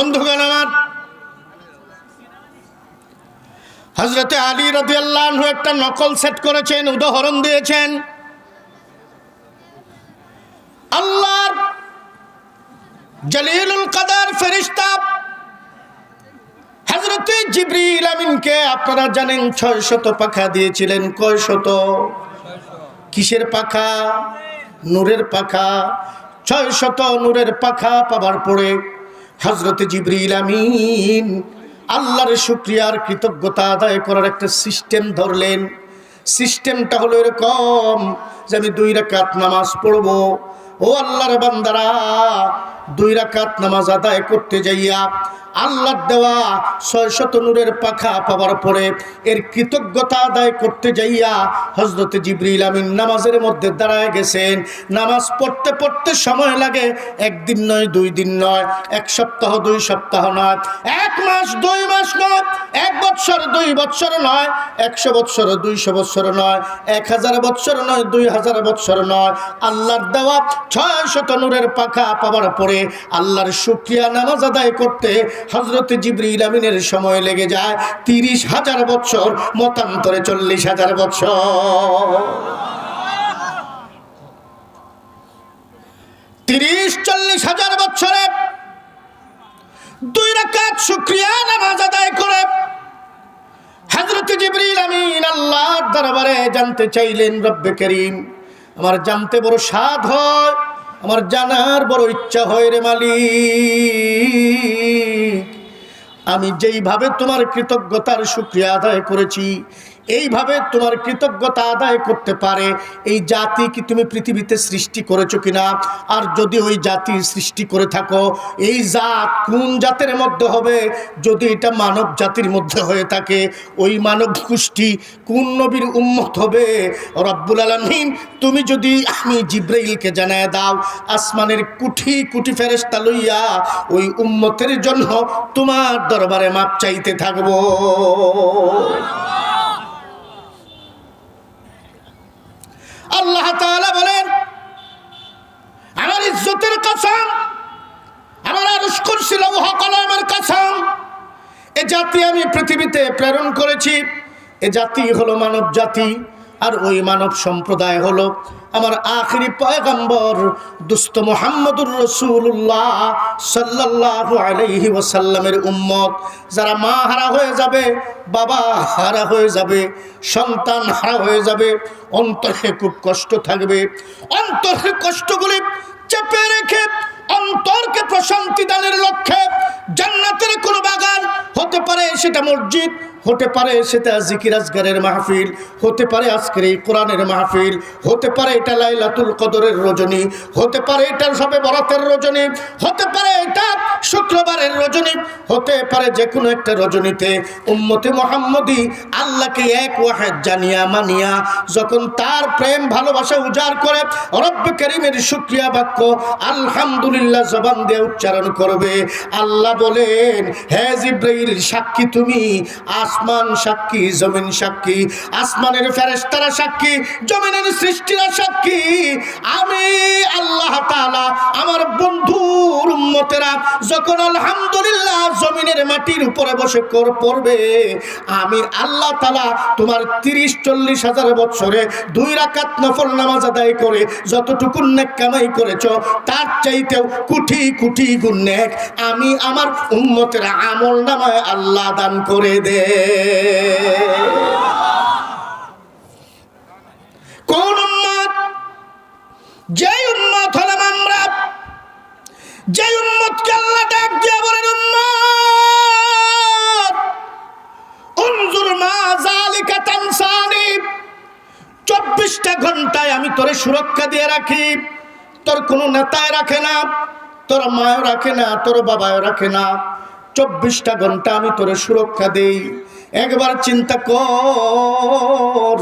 বন্ধুগণ আমার হজরতে আলী রবি আল্লাহ একটা নকল সেট করেছেন, উদাহরণ দিয়েছেন। আল্লাহর জলিলুল কাদার ফেরিস্তা হজরতে জিবরিল আমিনকে আপনারা জানেন ছয় শত পাখা দিয়েছিলেন। কয় শত কিসের পাখা? নূরের পাখা। ছয় শত নূরের পাখা পাবার পরে হজরতে জিবরিল আমিন আল্লাহর শুক্রিয়ার কৃতজ্ঞতা আদায় করার একটা সিস্টেম ধরলেন। সিস্টেমটা হলো এরকম যে আমি দুই রাকাত নামাজ পড়ব। ও আল্লাহর বান্দারা, দুই রাকাত নামাজ আদায় করতে যাইয়া আল্লাহর দেওয়া ছয় শত নূরের পাখা পাওয়ার পরে এর কৃতজ্ঞতা আদায় করতে যাইয়া হজরত জিবরিল আমিন নামাজের মধ্যে দাঁড়ায় গেছেন। নামাজ পড়তে পড়তে সময় লাগে, একদিন নয়, দুই দিন নয়, এক সপ্তাহ, দুই সপ্তাহ নয়, এক মাস, দুই মাস নয়, এক বৎসর দুই বৎসর নয়, একশো বৎসর দুইশো বৎসর নয়, এক হাজার বৎসর নয়, দুই হাজার বৎসর নয়। আল্লাহর দেওয়া ছয় শত নূরের পাখা পাওয়ার পরে আল্লাহর শুক্রিয়া নামাজ আদায় করতে হজরত জিবরিল আমিনের সময় লেগে যায়। তিরিশ হাজার বৎসর মতান্তরে চল্লিশ হাজার বৎসর তিরিশ, চল্লিশ হাজার বৎসরে দুই রাকাত শুক্রিয়া নামাজ আদায় করে হজরত জিবরিল আমিন আল্লাহর দরবারে জানতে চাইলেন, রব্বে করিম, আমার জানতে বড় স্বাদ হয়, আমার জানার বড় ইচ্ছা হয় রে মালিক। আমি যেইভাবে তোমার কৃতজ্ঞতার শুক্রিয়া আদায় করেছি এইভাবে তোমার কৃতজ্ঞতা আদায় করতে পারে। এই জাতি কি তুমি পৃথিবীতে সৃষ্টি করেছ কিনা? আর যদি ওই জাতি সৃষ্টি করে থাকো, এই জাত কোন জাতের মধ্যে হবে? যদি এটা মানব জাতির মধ্যে হয়ে থাকে, ওই মানব গোষ্ঠী কোন নবীর উম্মত হবে? রব্বুল আলমিন, তুমি যদি আমি জিব্রাইলকে জানায় দাও, আসমানের কুঠি কুঠি ফেরেস্তা লইয়া ওই উম্মতের জন্য তোমার দরবারে মাপ চাইতে থাকব। আল্লাহ বলেন, আমার ইজ্জতের কসম, আমার আরশ কুরসি লৌহ কলমের কসম, এ জাতি আমি পৃথিবীতে প্রেরণ করেছি, এ জাতি হলো মানব জাতি, আর ওই মানব সম্প্রদায় হলো আমার আখরি পয়গম্বর দুস্ত মোহাম্মদুর রসুল্লাহ সাল্লাল্লাহু আলাইহি ওয়াসাল্লামের উম্মত। যারা মা হারা হয়ে যাবে, বাবা হারা হয়ে যাবে, সন্তান হারা হয়ে যাবে, অন্তরে খুব কষ্ট থাকবে। অন্তরের কষ্টগুলি চেপে রেখে অন্তরকে প্রশান্তি দানের লক্ষ্যে জান্নাতের কোনো বাগান হতে পারে সেটা মসজিদ হতে পারে সেটা জিকির আজগারের মাহফিল, হতে পারে আজকের এই কোরআনের মাহফিল, হতে পারে এটা লাইলাতুল কদরের রজনী, হতে পারে এটা সবে বরাতের রজনী, হতে পারে এটা শুক্রবারের রজনী, হতে পারে যে কোনো একটা রজনীতে। উম্মতে মোহাম্মদী আল্লাহকে এক ওয়াহেদ জানিয়া মানিয়া যখন তার প্রেম, ভালোবাসা উজাড় করে, রব্বে করিমের শুক্রিয়া বাক্য আলহামদুলিল্লাহ জবান দিয়ে উচ্চারণ করবে। আল্লাহ বলেন, হে জিব্রাইল, সাক্ষী তুমি আসমান সাক্ষী, জমিন সাক্ষী, আসমানের ফেরেস্তারা সাক্ষী, জমিনের সৃষ্টিরা সাক্ষী। আমি আল্লাহ আমার বন্ধুর মতেরা যখন জমিনের মাটির উপরে বসে কর পড়বে। আমি আল্লাহ তাআলা তোমার তিরিশ, চল্লিশ হাজার বছরে দুই রাকাত নফল নামাজ আদায় করে যতটুকু নেক কামাই করেছ, তার চাইতেও কুটি কুটি গুণ নেক আমি আমার উম্মতের আমল নামায় আল্লাহ দান করে দে। কোন উম্মত? যে উম্মত হলাম আমরা যে উম্মতকে আল্লাহ ডাক দিয়ে বলেন, উম্মত! চব্বিশটা ঘন্টায় আমি তোরে সুরক্ষা দিয়ে রাখি। তোর কোনো নেতায় রাখে না, তোর মায়ও রাখে না, তোর বাবাও রাখে না। চব্বিশটা ঘণ্টা আমি তোরে সুরক্ষা দেই। একবার চিন্তা কর